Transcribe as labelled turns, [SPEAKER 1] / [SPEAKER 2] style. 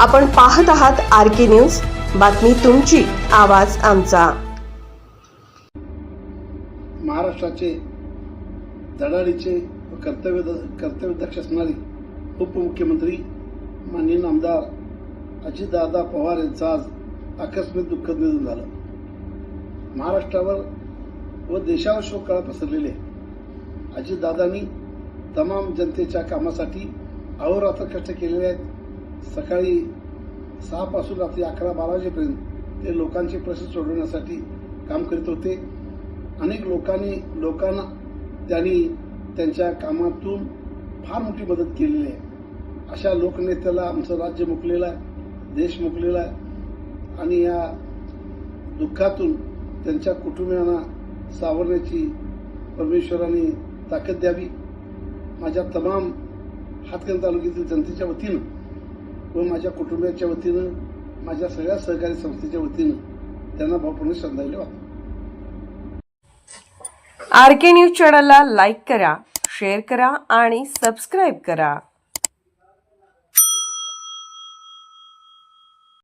[SPEAKER 1] आपण पाहत आहात आर के न्यूज. बातमी तुमची आवाज आमचा.
[SPEAKER 2] महाराष्ट्राचे धडाडीचे व कर्तव्य कर्तव्यदक्ष असणारे उपमुख्यमंत्री माननीय आमदार अजितदादा पवार यांचं आज आकस्मिक दुःखद निधन झालं. महाराष्ट्रावर व देशावर शोककाळ पसरलेले आहे. अजितदादांनी तमाम जनतेच्या कामासाठी अहोरात्र कष्ट केलेले आहेत. सकाळी सहापासून रात्री अकरा बारा वाजेपर्यंत ते लोकांचे प्रश्न सोडवण्यासाठी काम करीत होते. अनेक लोकांनी लोकांना त्यांनी त्यांच्या कामातून फार मोठी मदत केलेली आहे. अशा लोकनेत्याला आमचं राज्य मुकलेलं आहे देश मुकलेला आहे. आणि या दुःखातून त्यांच्या कुटुंबियांना सावरण्याची परमेश्वराने ताकद द्यावी. माझ्या तमाम हातकण तालुक्यातील जनतेच्या वतीनं व माझ्या कुटुंबियाच्या वतीनं माझ्या सगळ्या सहकारी संस्थेच्या वतीनं त्यांना भावपूर्ण श्रद्धांजली वाहतो.
[SPEAKER 1] आर के न्यूज चॅनलला लाईक करा शेअर करा आणि सबस्क्राईब करा.